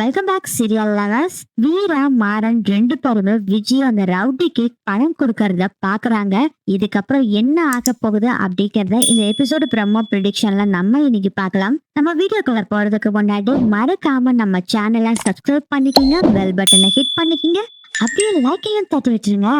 Welcome back serial lovers Veera Maaran ரெண்டு பேருமே விஜய் அந்த ரவுடிக்கு பணம் கொடுக்கறத பாக்குறாங்க. இதுக்கப்புறம் என்ன ஆக போகுது அப்படிங்கறத இந்த எபிசோடு பிரம்மோ ப்ரிடிக்ஷன்ல நம்ம இன்னைக்கு பார்க்கலாம். நம்ம வீடியோக்குள்ள போறதுக்கு முன்னாடி மறக்காம நம்ம சேனலை சப்ஸ்கிரைப் பண்ணிக்கிங்க பெல் பட்டனை ஹிட் பண்ணிக்கிங்க. அப்படியே லைக்கையும் தட்டி விட்டுருங்க.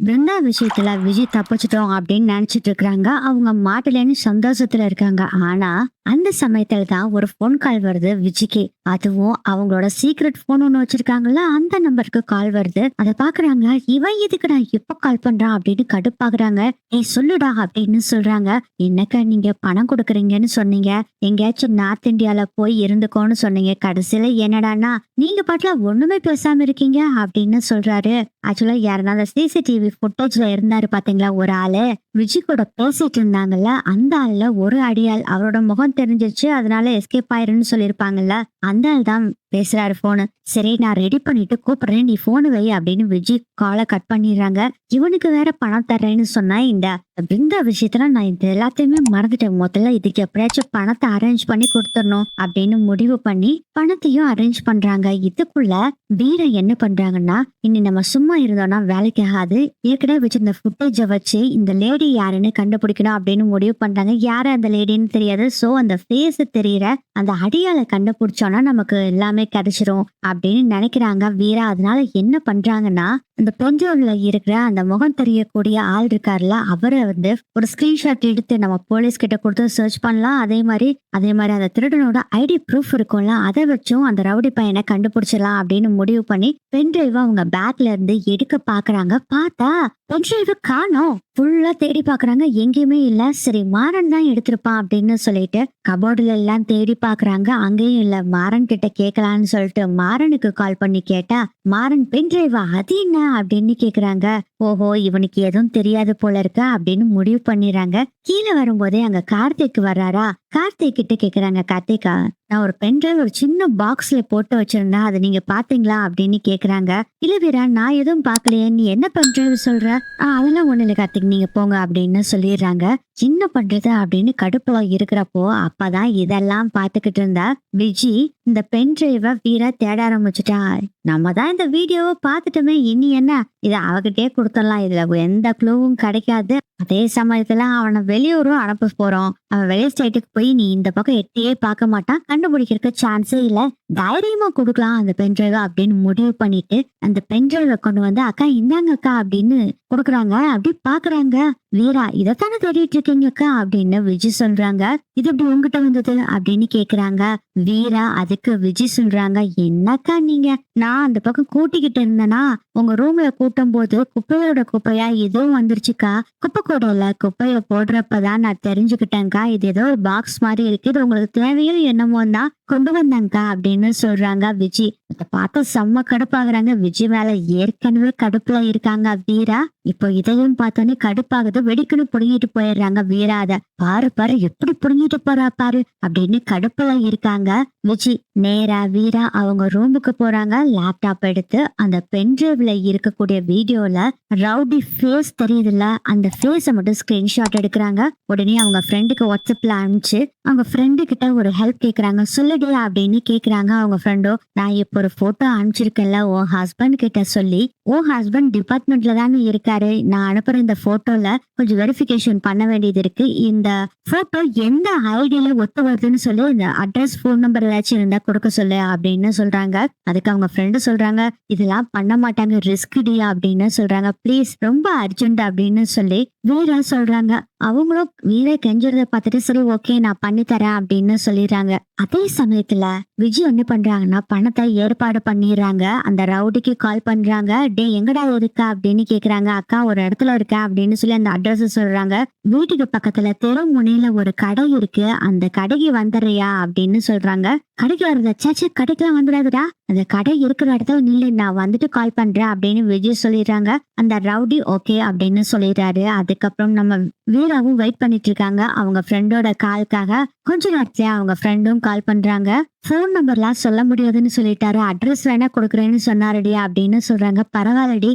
பிருந்தா விஷயத்துல விஜய் தப்பிச்சிட்டோம் அப்படின்னு நினைச்சிட்டு இருக்காங்க. அவங்க மாட்டிலேன்னு சந்தோஷத்துல இருக்காங்க. ஆனா அந்த சமயத்துல தான் ஒரு ஃபோன் கால் வருது விஜிக்கு. அதுவும் அவங்களோட சீக்ரெட் போன் ஒன்று வச்சிருக்காங்கல்ல அந்த நம்பருக்கு கால் வருது. அதை பாக்குறாங்க இவன் எதுக்குடா எப்ப கால் பண்றான்? அப்படின்னு கடுப்பாகுறாங்க. நீ சொல்லுடா அப்படின்னு சொல்றாங்க. என்னக்கா நீங்க பணம் கொடுக்குறீங்கன்னு சொன்னீங்க. எங்கேயாச்சும் நார்த் இந்தியால போய் இருந்துக்கோன்னு சொன்னீங்க. கடைசியில என்னடானா நீங்க பாட்டுல ஒண்ணுமே பேசாம இருக்கீங்க அப்படின்னு சொல்றாரு. ஆக்சுவலா யாருன்னா அந்த சிசிடிவி ஃபுட்டேஜ்ல இருந்தாரு பாத்தீங்களா ஒரு ஆளு. விஜி கூட பேசிட்டு இருந்தாங்கல்ல அந்த ஆள்ல ஒரு அடியால் அவரோட முகம் தெரிஞ்சிருச்சு. அதனால எஸ்கேப் ஆயிருன்னு சொல்லியிருப்பாங்கல்ல. அந்த ஆள் தான் பேசுறாரு போனு சரி நான் ரெடி பண்ணிட்டு கூப்பிடுறேன். நீ போனு வை அப்படின்னு விஜய் காலை கட் பண்ணிடுறாங்க. இவனுக்கு வேற பணம் தர்றேன்னு சொன்னா இந்த பிருந்தா விஷயத்துல நான் இது எல்லாத்தையுமே மறந்துட்டேன். முதல்ல இதுக்கு எப்படியாச்சும் பணத்தை அரேஞ்ச் பண்ணி கொடுத்துடணும் அப்படின்னு முடிவு பண்ணி பணத்தையும் அரேஞ்ச் பண்றாங்க. இதுக்குள்ள வீர என்ன பண்றாங்கன்னா இனி நம்ம சும்மா இருந்தோம்னா வேலைக்கு ஆகாது. ஏற்கனவே வச்சிருந்த ஃபுட்டேஜை வச்சு இந்த லேடி யாருன்னு கண்டுபிடிக்கணும் அப்படின்னு முடிவு பண்றாங்க. யாரு அந்த லேடின்னு தெரியாது. சோ அந்த ஃபேஸ் தெரியற அந்த அடியால கண்டுபிடிச்சோம்னா நமக்கு எல்லாமே கிடைச்சிரும் அப்படின்னு நினைக்கிறாங்க வீரா. அதனால என்ன பண்றாங்கன்னா இந்த பெஞ்சோர்ல இருக்கிற அந்த முகம் தெரியக்கூடிய ஆள் இருக்காருல அவரை வந்து ஒரு ஸ்கிரீன்ஷாட் எடுத்து நம்ம போலீஸ் கிட்ட கொடுத்து சர்ச் பண்ணலாம். அதே மாதிரி அதே மாதிரி அந்த திருடனோட ஐடி ப்ரூஃப் இருக்கும்ல அதை வச்சும் அந்த ரவுடி பையனை கண்டுபிடிச்சிடலாம் அப்படின்னு முடிவு பண்ணி பென் டிரைவ் அவங்க பேக்ல இருந்து எடுக்க பாக்குறாங்க. பார்த்தா பென் டிரைவ் காணோம். ஃபுல்லா தேடி பாக்குறாங்க. எங்கேயுமே இல்ல. சரி மாறன் தான் எடுத்திருப்பான் அப்படின்னு சொல்லிட்டு கபோர்டுல எல்லாம் தேடி பாக்குறாங்க. அங்கேயும் இல்ல மாறன் கிட்ட கேட்கலான்னு சொல்லிட்டு மாறனுக்கு கால் பண்ணி கேட்டா மாறன் பென் டிரைவா அது என்ன? அப்படின்னு கேக்குறாங்க. ஓஹோ இவனுக்கு எதுவும் தெரியாது போல இருக்க அப்படின்னு முடிவு பண்ணிடுறாங்க. கீழே வரும்போதே அங்க கார்த்திக் வர்றாரா? கார்த்திக் கிட்ட கேக்குறாங்க கார்த்திகா நான் ஒரு பென்ட்ரைவ் ஒரு சின்ன பாக்ஸ்ல போட்டு வச்சிருந்தேன். அதை நீங்க பாத்தீங்களா? அப்படின்னு கேக்குறாங்க. இல்ல வீரா நான் எதுவும் பாக்கலையே. நீ என்ன பென்ட்ரைவ் சொல்ற? அதெல்லாம் ஒண்ணு இல்ல கார்த்திக். நீங்க போங்க அப்படின்னு சொல்லிடுறாங்க. சின்ன பண்றது அப்படின்னு கடுப்புல இருக்கிறப்போ அப்பதான் இதெல்லாம் பாத்துக்கிட்டு இருந்தா விஜி இந்த பென் டிரைவை வீரா தேட ஆரம்பிச்சுட்டா. நம்ம தான் இந்த வீடியோவை பார்த்துட்டோமே இனி என்ன? இதை அவகிட்டே கொடுத்துடலாம். இதுல எந்த க்ளூவும் கிடைக்காது. அதே சமயத்துல அவனை வெளியூரும் அனுப்ப போறோம். அவன் வெளி ஸ்டேட்டுக்கு போய் நீ இந்த பக்கம் எட்டியே பார்க்க மாட்டான். கண்டுபிடிக்கிறதுக்கு சான்ஸே இல்ல. தைரியமா கொடுக்கலாம் அந்த பென்ட்ரைவ் அப்படின்னு முடிவு பண்ணிட்டு அந்த பென்ட்ரைவை கொண்டு வந்து அக்கா இந்தாங்க அக்கா அப்படின்னு கொடுக்குறாங்க. அப்படி பாக்குறாங்க வீரா இதைத்தானே தேடிட்டு இருக்கீங்க அக்கா? அப்படின்னு விஜய் சொல்றாங்க. இது எப்படி உங்ககிட்ட வந்தது? அப்படின்னு கேக்குறாங்க. வீரா அதுக்கு விஜய் சொல்றாங்க. என்னக்கா நீங்க? நான் அந்த பக்கம் கூட்டிக்கிட்டு இருந்தேனா? உங்க ரூம்ல கூட்டும் போது குப்பையோட குப்பையா இதுவும் வந்துருச்சுக்கா? குப்பை கூடல குப்பைய போடுறப்பதான் நான் தெரிஞ்சுக்கிட்டேன்க்கா. இது ஏதோ ஒரு பாக்ஸ் மாதிரி இருக்கு. இது உங்களுக்கு தேவையோ என்னமோ தான் கொண்டு வந்தாங்கக்கா அப்படின்னு சொல்றாங்க விஜி. அதை பார்த்து செம்ம கடுப்பாகுறாங்க. விஜி மேல ஏற்கனவே கடுப்புல இருக்காங்க வீரா. இப்போ இதையும் பார்த்தோன்னே கடுப்பாகுது. வெடிக்குன்னு புடுங்கிட்டு போயிடுறாங்க வீரா. அத பாரு பாரு எப்படி புடுங்கிட்டு போறா பாரு அப்படின்னு கடுப்புல இருக்காங்க விஜி. நேரா வீரா அவங்க ரூமுக்கு போறாங்க. லேப்டாப் எடுத்து அந்த பென் யூடியூப்ல இருக்கக்கூடிய வீடியோல ரவுடி ஃபேஸ் தெரியுதுல்ல? அந்த ஃபேஸை மட்டும் ஸ்கிரீன்ஷாட் எடுக்கிறாங்க. உடனே அவங்க ஃப்ரெண்டுக்கு வாட்ஸ்அப்ல அனுப்பிச்சு அவங்க ஃப்ரெண்டு கிட்ட ஒரு ஹெல்ப் கேக்குறாங்க. சொல்லுடி அப்படின்னு கேக்குறாங்க. அவங்க ஃப்ரெண்டோ நான் இப்போ ஒரு போட்டோ அனுப்பிச்சிருக்கேன்ல ஓ ஹஸ்பண்ட் கிட்ட சொல்லி ஓ ஹஸ்பண்ட் டிபார்ட்மெண்ட்ல தானே இருக்காரு. நான் அனுப்புற இந்த போட்டோல கொஞ்சம் வெரிஃபிகேஷன் பண்ண வேண்டியது இருக்கு. இந்த போட்டோ எந்த ஐடியில ஒத்து வருதுன்னு சொல்லி. இந்த அட்ரஸ் ஃபோன் நம்பர் ஏதாச்சும் இருந்தா கொடுக்க சொல்லு அப்படின்னு சொல்றாங்க. அதுக்கு அவங்க ஃப்ரெண்டு சொல்றாங்க. இதெல்லாம் பண்ண மாட்டாங்க. ரிஸ்க் டி அப்படின்னு சொல்றாங்க. ப்ளீஸ் ரொம்ப அர்ஜென்ட் அப்படின்னு சொல்லி வீரா சொல்றாங்க. அவங்களும் வீர கெஞ்சுறத பார்த்துட்டு சரி ஓகே நான் பண்ணி தரேன் அப்படின்னு சொல்லிடுறாங்க. அதே சமயத்துல விஜய் என்ன பண்றாங்கன்னா பணத்தை ஏற்பாடு பண்ணிடுறாங்க. அந்த ரவுடிக்கு கால் பண்றாங்க. டே எங்கடா இருக்கா அப்படின்னு கேக்குறாங்க. அக்கா ஒரு இடத்துல இருக்கேன் அப்படின்னு சொல்லி அந்த அட்ரஸ் சொல்றாங்க. வீட்டுக்கு பக்கத்துல தெரு முனையில ஒரு கடை இருக்கு. அந்த கடைக்கு வந்துடுறியா அப்படின்னு சொல்றாங்க. கடைக்கு வரத சேச்சே கடைக்கெல்லாம் வந்துடாதுடா. அந்த கடை இருக்கிற இடத்துல நில்லு நான் வந்துட்டு கால் பண்றேன் அப்படின்னு விஜய் சொல்லிடுறாங்க. அந்த ரவுடி ஓகே அப்படின்னு சொல்லிடுறாரு. அதுக்கப்புறம் நம்ம வீராவும் வெயிட் பண்ணிட்டு இருக்காங்க. அவங்க ஃப்ரெண்டோட காலுக்காக கொஞ்ச நேரத்துல அவங்க ஃப்ரெண்டும் கால் பண்றாங்க. ஃபோன் நம்பர்லாம் சொல்ல முடியாதுன்னு சொல்லிட்டாரு. அட்ரஸ் வேணா கொடுக்குறேன்னு சொன்னாருடி அப்படின்னு சொல்றாங்க. பரவாயில்லடி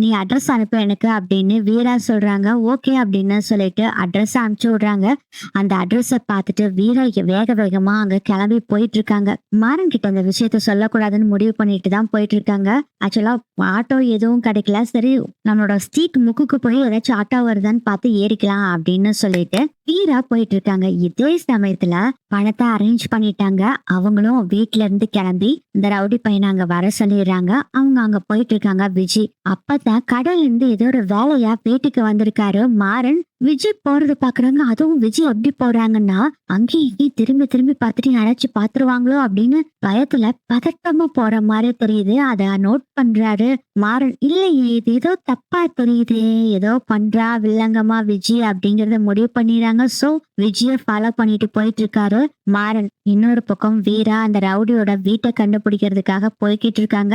நீ அட்ரஸ் அனுப்ப எனக்கு அப்படின்னு வீரா சொல்றாங்க. ஓகே அப்படின்னு சொல்லிட்டு அட்ரஸ் அனுப்பிச்சு விடுறாங்க. அந்த அட்ரஸை பார்த்துட்டு வீரா வேக வேகமா அங்க கிளம்பி போயிட்டு இருக்காங்க மாறன் கிட்ட அந்த விஷயத்த சொல்லக்கூடாதுன்னு முடிவு பண்ணிட்டு தான் போயிட்டு இருக்காங்க ஆக்சுவலா ஆட்டோ எதுவும் கிடைக்கல. சரி நம்மளோட ஸ்ட்ரீட் முக்குக்கு போய் ஏதாச்சும் ஆட்டோ வருதான்னு பார்த்து ஏறிக்கலாம் அப்படின்னு சொல்லிட்டு வீரா போயிட்டு இருக்காங்க இதே சமயத்துல பணத்தை அரேஞ்ச் பண்ணிட்டாங்க. அவங்க அவங்களும் வீட்ல இருந்து கிளம்பி இந்த ரவுடி பையனை அங்க வர சொல்லிடுறாங்க. அவங்க அங்க போயிட்டு இருக்காங்க விஜய் அப்பதான் கடல்ல இருந்து ஏதோ ஒரு வேலையா வீட்டுக்கு வந்திருக்காரு மாறன். விஜய் போறது பாக்குறாங்க அதுவும் விஜய் எப்படி போறாங்கன்னா அங்கேயும் இங்கேயும் திரும்பி திரும்பி பார்த்துட்டு யாராச்சும் பாத்துருவாங்களோ அப்படின்னு பயத்துல பதட்டமா போற மாதிரி தெரியுது. அத நோட் பண்றாரு மாறன். இல்லையே இது ஏதோ தப்பா தெரியுது ஏதோ பண்றா வில்லங்கமா விஜய் அப்படிங்கறத முடிவு பண்ணிடுறாங்க. சோ விஜய ஃபாலோ பண்ணிட்டு போயிட்டு இருக்காரு மாறன் இன்னொரு பக்கம் வீரா அந்த ரவுடியோட வீட்டை கண்டுபிடிக்கிறதுக்காக போய்கிட்டு இருக்காங்க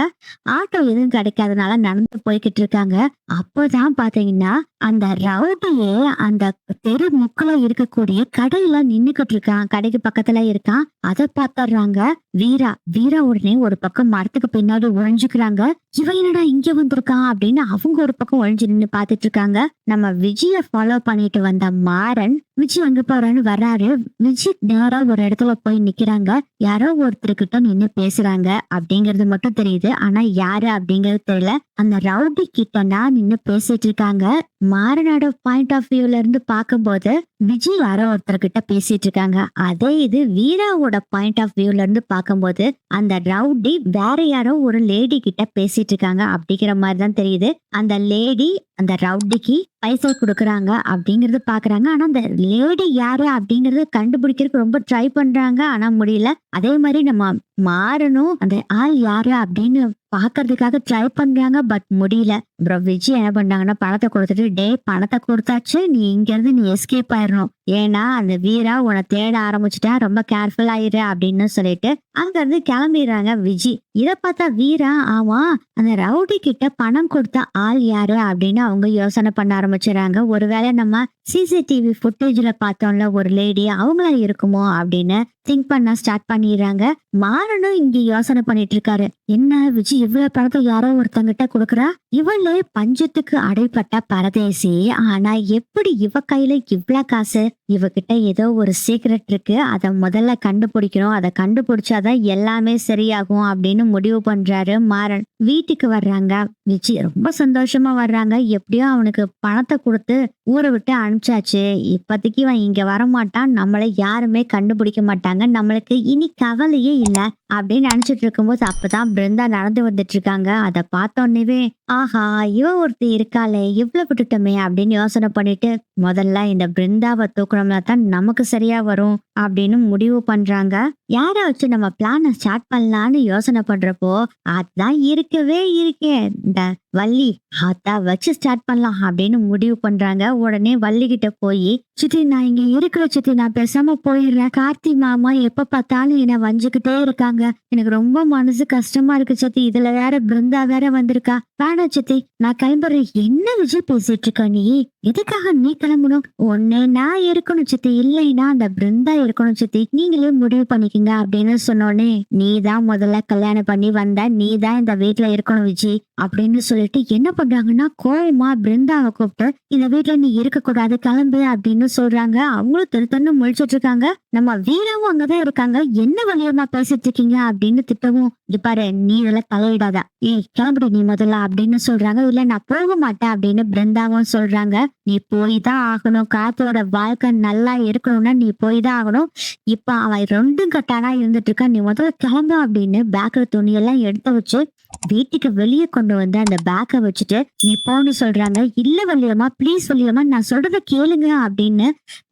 ஆட்டோ எதுவும் கிடைக்காதனால நடந்து போய்கிட்டு இருக்காங்க அப்போதான் பாத்தீங்கன்னா அந்த ரவுடியே அந்த தெரு முக்கில இருக்கக்கூடிய கடையில நின்னுக்கிட்டு இருக்கான். கடைக்கு பக்கத்துல இருக்கான். அதை பாத்துறாங்க வீரா வீரா உடனே ஒரு பக்கம் மரத்துக்கு பின்னாடி ஒழிஞ்சுக்கிறாங்க இவன் என்னடா இங்க வந்திருக்கான் அப்படின்னு அவங்க ஒரு பக்கம் ஒழிஞ்சு நின்னு பாத்துட்டு இருக்காங்க. நம்ம விஜய ஃபாலோ பண்ணிட்டு வந்த மாறன் விஜய் அங்க போறான்னு வர்றாரு. விஜய் நேரா ஒரு இடத்துல போய் நிக்கிறாங்க. யாரோ ஒருத்தர்கிட்ட நின்னு பேசுறாங்க அப்படிங்கறது மட்டும் தெரியுது. ஆனா யாரு அப்படிங்கறது தெரியல. அந்த ரவுடி கிட்டனா நின்னு பேசிட்டு இருக்காங்க. மாறனோட பாயிண்ட் ஆஃப் வியூல இருந்து பார்க்கும்போது விஜய் யாரோ ஒருத்தர்கிட்ட பேசிட்டு இருக்காங்க. அதே இது வீராவோட பாயிண்ட் ஆஃப் வியூல இருந்து பார்க்கும்போது அந்த ரவுடி வேற யாரோ ஒரு லேடி கிட்ட பேசிட்டு இருக்காங்க அப்படிங்கிற மாதிரி தான் தெரியுது. அந்த லேடி அந்த ரவுடிக்கு பைசா கொடுக்குறாங்க அப்படிங்கறத பாக்குறாங்க. ஆனா அந்த லேடி யாரு அப்படிங்கறத கண்டுபிடிக்கிறதுக்கு ரொம்ப ட்ரை பண்றாங்க. ஆனா முடியல. அதே மாதிரி நம்ம மாறணும். அந்த ஆள் யாரு அப்படின்னு பாக்குறதுக்காக ட்ரை பண்றாங்க. பட் முடியல. அப்புறம் விஜய் என்ன பண்ணாங்கன்னா பணத்தை கொடுத்துட்டு டே பணத்தை கொடுத்தாச்சு. நீ இங்க இருந்து நீ எஸ்கேப் ஆயிடணும் ஏன்னா அந்த வீரா உன்னை தேட ஆரம்பிச்சுட்டா ரொம்ப கேர்ஃபுல் ஆயிரு அப்படின்னு சொல்லிட்டு அங்க இருந்து கிளம்பிடுறாங்க விஜி. இத பார்த்தா வீரா ஆமா அந்த ரவுடி கிட்ட பணம் கொடுத்த ஆள் யாரு அப்படின்னு அவங்க யோசனை பண்ண ஆரம்பிச்சுறாங்க. ஒருவேளை நம்ம சிசிடிவி ஃபுட்டேஜ்ல பார்த்தோம்ல ஒரு லேடி அவங்களா இருக்குமோ அப்படின்னு திங்க் பண்ண ஸ்டார்ட் பண்ணிடுறாங்க. மாறனும் இங்க யோசனை பண்ணிட்டு இருக்காரு என்ன விஜய் இவ்வளவு பணத்தை யாரோ ஒருத்தங்கிட்ட கொடுக்குறா? இவளே பஞ்சத்துக்கு அடைப்பட்ட பரதேசி. ஆனா எப்படி இவ கையில இவ்வளோ காசு? இவகிட்ட ஏதோ ஒரு சீக்ரெட் இருக்கு. அதை முதல்ல கண்டுபிடிக்கணும். அதை கண்டுபிடிச்சாதான் எல்லாமே சரியாகும் அப்படின்னு முடிவு பண்றாரு மாறன். வீட்டுக்கு வர்றாங்க. விஜய் ரொம்ப சந்தோஷமா வர்றாங்க. எப்படியோ அவனுக்கு பணத்தை கொடுத்து ஊரை விட்டு அனுப்பிச்சாச்சு. இப்போதைக்கு இவன் இங்க வரமாட்டான். நம்மளை யாருமே கண்டுபிடிக்க மாட்டாங்க. நம்மளுக்கு இனி கவலையே இல்ல அப்படின்னு நினைச்சிட்டு இருக்கும்போது அப்பதான் பிருந்தா நடந்து வந்துட்டு இருக்காங்க அதை பார்த்தோன்னே ஆஹா இவ ஒருத்தி இருக்காளே இவ்வளோ விட்டுட்டோமே அப்படின்னு யோசனை பண்ணிட்டு முதல்ல இந்த பிருந்தாவை தூக்கணும்னா தான் நமக்கு சரியா வரும் அப்படின்னு முடிவு பண்றாங்க. யாரை வச்சு நம்ம பிளான ஸ்டார்ட் பண்ணலாம்னு யோசனை பண்றப்போ அதான் இருக்கவே இருக்கே. இந்த வள்ளி அதான் வச்சு ஸ்டார்ட் பண்ணலாம் அப்படின்னு முடிவு பண்றாங்க. உடனே வள்ளி மல்லிகிட்ட போய் சித்தி நான் இங்க இருக்கிற சித்தி. நான் பேசாம போயிடுறேன். கார்த்தி மாமா எப்ப பார்த்தாலும் என்ன வஞ்சுக்கிட்டே இருக்காங்க. எனக்கு ரொம்ப மனசு கஷ்டமா இருக்கு சித்தி. இதுல வேற பிருந்தா வேற வந்திருக்கா. வேணாம் சித்தி. நான் கிளம்புறேன். என்ன விஜய் பேசிட்டு இருக்க நீ? எதுக்காக நீ கிளம்பணும்? ஒன்னே நான் இருக்கணும் சித்தி. இல்லைன்னா அந்த பிருந்தா இருக்கணும் சித்தி. நீங்களே முடிவு பண்ணிக்கங்க அப்படின்னு சொன்னோடனே நீ தான் முதல்ல கல்யாணம் பண்ணி வந்த நீ தான் இந்த வீட்டுல இருக்கணும் விஜய் அப்படின்னு சொல்லிட்டு என்ன பண்றாங்கன்னா கோவமா பிருந்தாவை கூப்பிட்டு இந்த வீட்டுல நீ இருக்க கூடாது கிளம்பு அப்படின்னு சொல்றாங்க. அவங்களும் திருத்தன்னு முழிச்சுட்டு முழிச்சிட்டு இருக்காங்க நம்ம வீரவும் அங்கதான் இருக்காங்க. என்ன வழியமா பேசிட்டு இருக்கீங்க அப்படின்னு திட்டவும் இது பாரு நீ இதெல்லாம் தலையிடாத. ஏய் கிளம்பிடு நீ முதல்ல அப்படின்னு சொல்றாங்க. இல்ல நான் போக மாட்டேன் அப்படின்னு பிருந்தாவும் சொல்றாங்க. நீ போய் தான் ஆகணும். காத்தோட வாழ்க்கை நல்லா இருக்கணும்னா நீ போய் தான் ஆகணும். இப்ப அவன் ரெண்டும் கட்டானா இருந்துட்டு இருக்கான். நீ முதல்ல கிளம்பு அப்படின்னு பேக்ல துணியெல்லாம் எடுத்து வச்சு வீட்டுக்கு வெளியே கொண்டு வந்து அந்த பேக்கை வச்சுட்டு நீ போன்னு சொல்றாங்க. இல்ல வள்ளியம்மா ப்ளீஸ் வள்ளியம்மா நான் சொல்றத கேளுங்க அப்படின்னு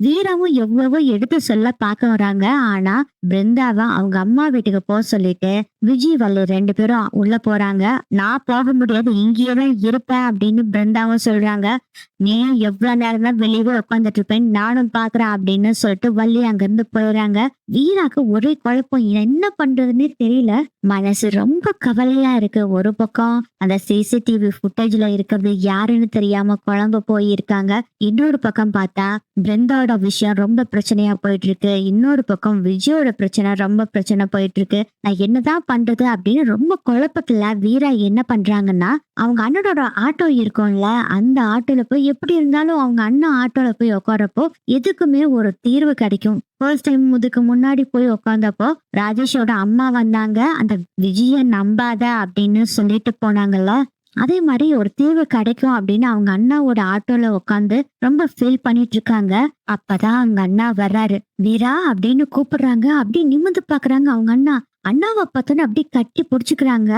வீராவும் எவ்வளவோ எடுத்து சொல்ல பார்க்க வராங்க. ஆனா பிருந்தாவை அவங்க அம்மா வீட்டுக்கு போக சொல்லிட்டு விஜய் வள்ளி ரெண்டு பேரும் உள்ள போறாங்க. நான் போக முடியாது இங்கேயே தான் இருப்பேன் அப்படின்னு பிருந்தாவும் சொல்றாங்க. நீ எவ்வளவு நேரம் தான் வெளியவே உட்காந்துட்டு இருப்பேன் நானும் பாக்குறேன் அப்படின்னு சொல்லிட்டு வள்ளி அங்கிருந்து போயிடுறாங்க. வீராக்கு ஒரே குழப்பம் என்ன பண்றதுன்னே தெரியல. மனசு ரொம்ப கவலையா இருக்கு. ஒரு பக்கம் அந்த சிசிடிவி ஃபுட்டேஜ்ல இருக்கிறது யாருன்னு தெரியாம குழம்பு போயிருக்காங்க. இன்னொரு பக்கம் பார்த்தா பிருந்தாவோட விஷயம் ரொம்ப பிரச்சனையா போயிட்டு இருக்கு இன்னொரு பக்கம் விஜயோட பிரச்சனை ரொம்ப பிரச்சனை போயிட்டு இருக்கு நான் என்னதான் பண்றது அப்படின்னு ரொம்ப குழப்பத்துல வீரா என்ன பண்றாங்கன்னா அவங்க அண்ணனோட ஆட்டோ இருக்கும்ல அந்த ஆட்டோல போய் எப்படி இருந்தாலும் அவங்க அண்ணன் ஆட்டோல போய் உட்காரப்போ எதுக்குமே ஒரு தீர்வு கிடைக்கும். ஃபர்ஸ்ட் டைம் இதுக்கு முன்னாடி போய் உட்காந்தப்போ ராஜேஷோட அம்மா வந்தாங்க அந்த விஜய நம்பாத அப்படின்னு சொல்லிட்டு போனாங்கல்ல அதே மாதிரி ஒரு தீர்வு கிடைக்கும் அப்படின்னு அவங்க அண்ணாவோட ஆட்டோல உட்காந்து ரொம்ப ஃபீல் பண்ணிட்டு இருக்காங்க. அப்பதான் அவங்க அண்ணா வர்றாரு. வீரா அப்படின்னு கூப்பிடுறாங்க அப்படி நிமிந்து பாக்குறாங்க அவங்க அண்ணா. அண்ணாவை பார்த்தோன்னு அப்படியே கட்டி பிடிச்சிக்கிறாங்க.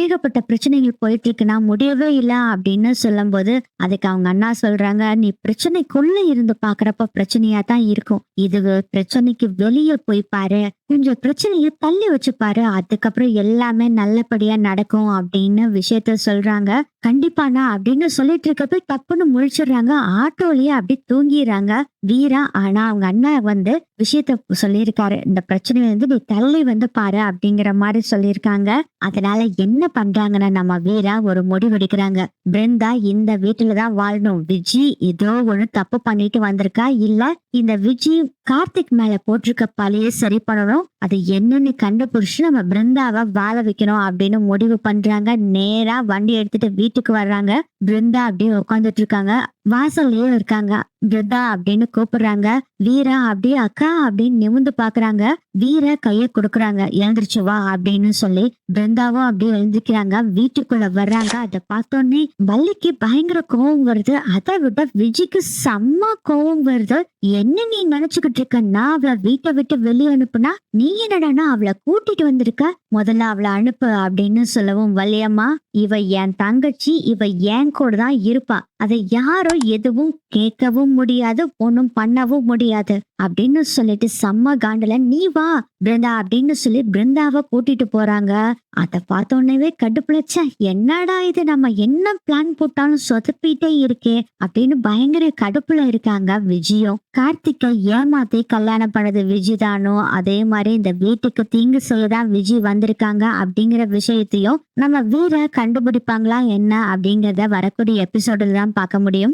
ஏகப்பட்ட பிரச்சனைகள் போயிட்டு இருக்குன்னா முடியவே இல்லை அப்படின்னு சொல்லும்போது அதுக்கு அவங்க அண்ணா சொல்றாங்க நீ பிரச்சனைக்குள்ள இருந்து பாக்குறப்ப பிரச்சனையா தான் இருக்கும். இது பிரச்சனைக்கு வெளியே போய் பாரு. கொஞ்சம் பிரச்சனையை தள்ளி வச்சுப்பாரு அதுக்கப்புறம் எல்லாமே நல்லபடியா நடக்கும் அப்படின்னு விஷயத்த சொல்றாங்க. கண்டிப்பாண்ணா அப்படின்னு சொல்லிட்டு இருக்கப்ப டப்புன்னு முழிச்சிடுறாங்க. ஆட்டோலயே அப்படி தூங்கிடுறாங்க. வீரா ஆனா அவங்க அண்ணா வந்து விஷயத்த சொல்லியிருக்காரு. இந்த பிரச்சனையை வந்து நீ தள்ளி வந்து பாரு அப்படிங்கிற மாதிரி சொல்லியிருக்காங்க. அதனால என்ன பண்றாங்கன்னா நம்ம வீரா ஒரு முடிவெடுக்கிறாங்க. பிருந்தா இந்த வீட்டுலதான் வாழணும். விஜி ஏதோ ஒண்ணு தப்பு பண்ணிட்டு வந்திருக்கா? இல்ல இந்த விஜி கார்த்திக் மேல போட்டிருக்க பழைய சரி பண்ணணும். அது என்னன்னு கண்டுபிடிச்சு நம்ம பிருந்தாவை வாழ வைக்கணும் அப்படின்னு முடிவு பண்றாங்க. நேரா வண்டி எடுத்துட்டு வீட்டுக்கு வர்றாங்க. பிருந்தா அப்படியே உட்காந்துட்டு இருக்காங்க. வாசல்லயே இருக்காங்க. பிரதா அப்படின்னு கூப்பிடுறாங்க. வீரா அப்படியே அக்கா அப்படின்னு நிமிந்து பாக்குறாங்க. வீர கைய கொடுக்குறாங்க. எழுந்திருச்சு வா அப்படின்னு சொல்லி பிருந்தாவும் அப்படியே எழுந்திருக்கிறாங்க. வீட்டுக்குள்ள வர்றாங்க. அதை பார்த்தோன்னே வள்ளிக்கு பயங்கர கோவம் வருது. அதை விட விஜய்க்கு செம்ம கோவம் வருது. என்ன நீ நினைச்சுக்கிட்டு இருக்க? நான் அவளை வீட்டை விட்டு வெளியே அனுப்புனா நீ என்னடானா அவளை கூட்டிட்டு வந்திருக்க? முதல்ல அவளை அனுப்பு அப்படின்னு சொல்லவும் வள்ளியம்மா இவ என் தங்கச்சி இவ என் கூட தான் இருப்பா. அதை யாரோ எதுவும் கேட்கவும் முடியாது ஒன்றும் பண்ணவும் முடியாது. அப்படின்னு சொல்லிட்டு செம்ம காண்டல நீ வா பிருந்தா அப்படின்னு சொல்லி பிருந்தாவை கூட்டிட்டு போறாங்க. அதை பார்த்த உடனே கடுப்புலச்ச என்னடா இது? நம்ம என்ன பிளான் போட்டாலும் சொதப்பிட்டே இருக்கே அப்படின்னு பயங்கர கடுப்புல இருக்காங்க விஜயும். கார்த்திகை ஏமாத்தி கல்யாணம் பண்ணது விஜய் தானோ அதே மாதிரி இந்த வீட்டுக்கு தீங்கு செய்யதான் விஜய் வந்திருக்காங்க அப்படிங்கிற விஷயத்தையும் நம்ம வீர கண்டுபிடிப்பாங்களா என்ன அப்படிங்கறத வரக்கூடிய எபிசோடுல பார்க்க முடியும்.